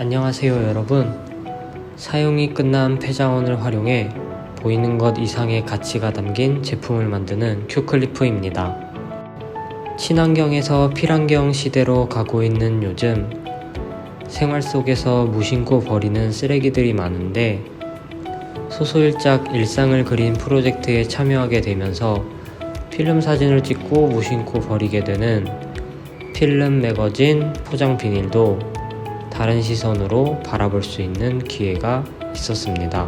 안녕하세요 여러분. 사용이 끝난 폐자원을 활용해 보이는 것 이상의 가치가 담긴 제품을 만드는 큐클리프입니다. 친환경에서 필환경 시대로 가고 있는 요즘 생활 속에서 무심코 버리는 쓰레기들이 많은데 소소일작 일상을 그린 프로젝트에 참여하게 되면서 필름 사진을 찍고 무심코 버리게 되는 필름 매거진 포장 비닐도 다른 시선으로 바라볼 수 있는 기회가 있었습니다.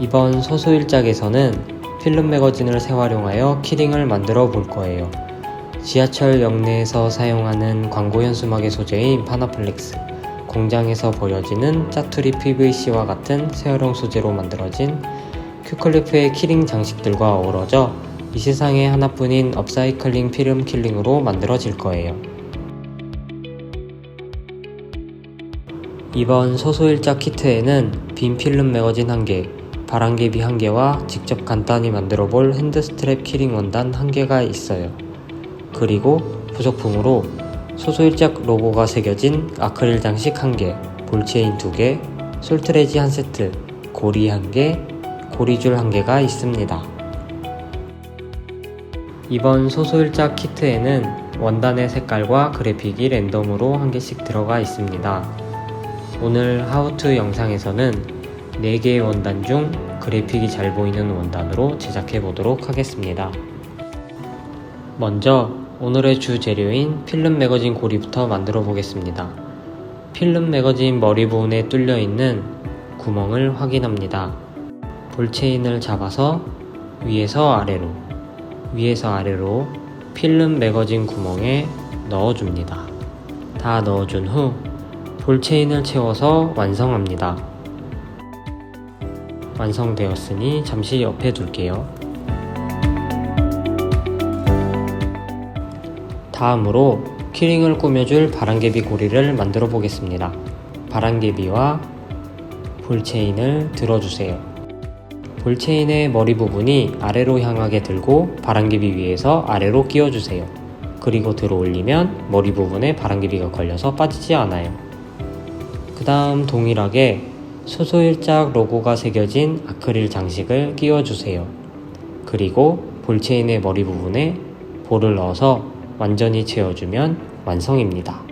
이번 소소일작에서는 필름 매거진을 재활용하여 키링을 만들어 볼 거예요. 지하철 역내에서 사용하는 광고 현수막의 소재인 파나플렉스, 공장에서 버려지는 짜투리 PVC와 같은 재활용 소재로 만들어진 큐클리프의 키링 장식들과 어우러져 이 세상에 하나뿐인 업사이클링 필름 킬링으로 만들어질 거예요. 이번 소소일작 키트에는 빈 필름 매거진 1개, 바람개비 1개와 직접 간단히 만들어 볼 핸드 스트랩 키링 원단 1개가 있어요. 그리고 부속품으로 소소일작 로고가 새겨진 아크릴 장식 1개, 볼체인 2개, 솔트레지 1세트, 고리 1개, 고리줄 1개가 있습니다. 이번 소소일작 키트에는 원단의 색깔과 그래픽이 랜덤으로 한 개씩 들어가 있습니다. 오늘 하우투 영상에서는 4개의 원단 중 그래픽이 잘 보이는 원단으로 제작해 보도록 하겠습니다. 먼저 오늘의 주 재료인 필름 매거진 고리부터 만들어 보겠습니다. 필름 매거진 머리 부분에 뚫려 있는 구멍을 확인합니다. 볼체인을 잡아서 위에서 아래로, 위에서 아래로 필름 매거진 구멍에 넣어줍니다. 다 넣어준 후 볼체인을 채워서 완성합니다. 완성되었으니 잠시 옆에 둘게요. 다음으로 키링을 꾸며줄 바람개비 고리를 만들어 보겠습니다. 바람개비와 볼체인을 들어주세요. 볼체인의 머리 부분이 아래로 향하게 들고 바람개비 위에서 아래로 끼워주세요. 그리고 들어 올리면 머리 부분에 바람개비가 걸려서 빠지지 않아요. 그 다음 동일하게 소소일작 로고가 새겨진 아크릴 장식을 끼워주세요. 그리고 볼체인의 머리 부분에 볼을 넣어서 완전히 채워주면 완성입니다.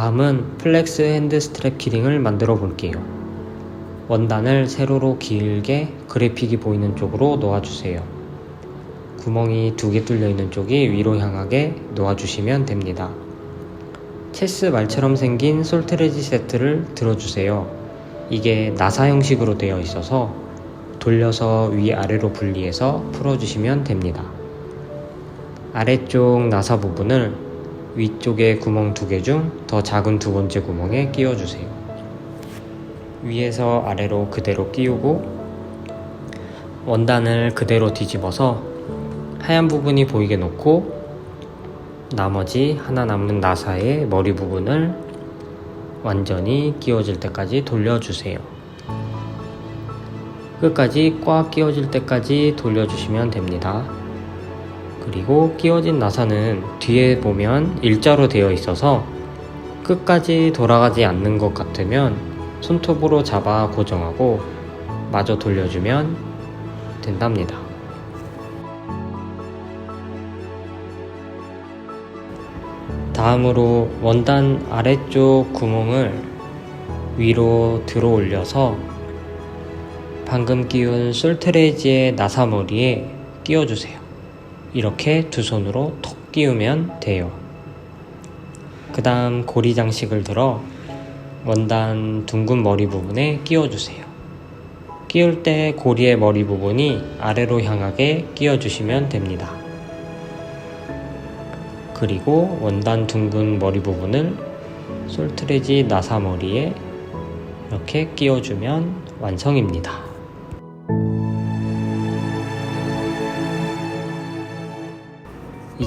다음은 플렉스 핸드 스트랩 키링을 만들어 볼게요. 원단을 세로로 길게 그래픽이 보이는 쪽으로 놓아주세요. 구멍이 두 개 뚫려 있는 쪽이 위로 향하게 놓아주시면 됩니다. 체스 말처럼 생긴 솔트레지 세트를 들어주세요. 이게 나사 형식으로 되어 있어서 돌려서 위아래로 분리해서 풀어주시면 됩니다. 아래쪽 나사 부분을 위쪽에 구멍 두 개 중 더 작은 두 번째 구멍에 끼워주세요. 위에서 아래로 그대로 끼우고 원단을 그대로 뒤집어서 하얀 부분이 보이게 놓고 나머지 하나 남은 나사의 머리 부분을 완전히 끼워질 때까지 돌려주세요. 끝까지 꽉 끼워질 때까지 돌려주시면 됩니다. 그리고 끼워진 나사는 뒤에 보면 일자로 되어 있어서 끝까지 돌아가지 않는 것 같으면 손톱으로 잡아 고정하고 마저 돌려주면 된답니다. 다음으로 원단 아래쪽 구멍을 위로 들어 올려서 방금 끼운 솔트레지의 나사머리에 끼워주세요. 이렇게 두 손으로 톡 끼우면 돼요. 그 다음 고리 장식을 들어 원단 둥근 머리 부분에 끼워주세요. 끼울 때 고리의 머리 부분이 아래로 향하게 끼워주시면 됩니다. 그리고 원단 둥근 머리 부분을 솔트레지 나사 머리에 이렇게 끼워주면 완성입니다.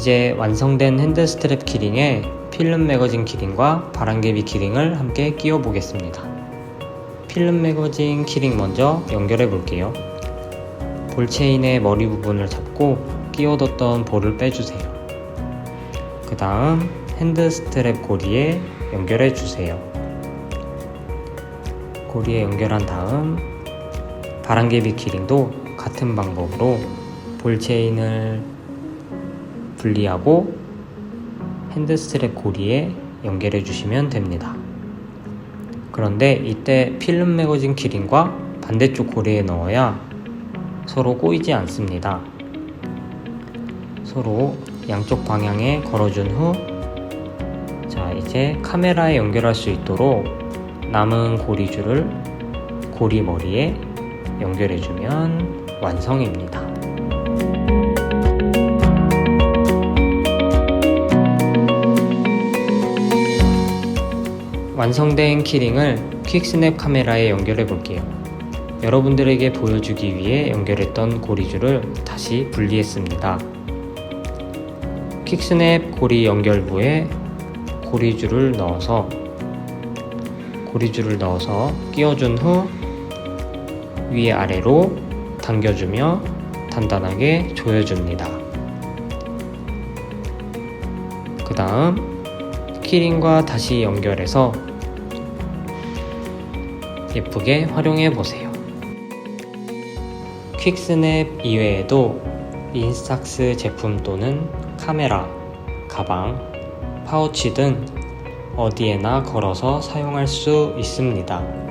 이제 완성된 핸드 스트랩 키링에 필름 매거진 키링과 바람개비 키링을 함께 끼워 보겠습니다. 필름 매거진 키링 먼저 연결해 볼게요. 볼 체인의 머리 부분을 잡고 끼워뒀던 볼을 빼주세요. 그 다음 핸드 스트랩 고리에 연결해 주세요. 고리에 연결한 다음 바람개비 키링도 같은 방법으로 볼 체인을 분리하고 핸드 스트랩 고리에 연결해 주시면 됩니다. 그런데 이때 필름 매거진 키링과 반대쪽 고리에 넣어야 서로 꼬이지 않습니다. 서로 양쪽 방향에 걸어준 후, 자, 이제 카메라에 연결할 수 있도록 남은 고리줄을 고리 머리에 연결해주면 완성입니다. 완성된 키링을 퀵스냅 카메라에 연결해 볼게요. 여러분들에게 보여주기 위해 연결했던 고리줄을 다시 분리했습니다. 퀵스냅 고리 연결부에 고리줄을 넣어서 고리줄을 넣어서 끼워준 후 위 아래로 당겨주며 단단하게 조여줍니다. 그 다음 키링과 다시 연결해서 예쁘게 활용해 보세요. 퀵스냅 이외에도 인스탁스 제품 또는 카메라, 가방, 파우치 등 어디에나 걸어서 사용할 수 있습니다.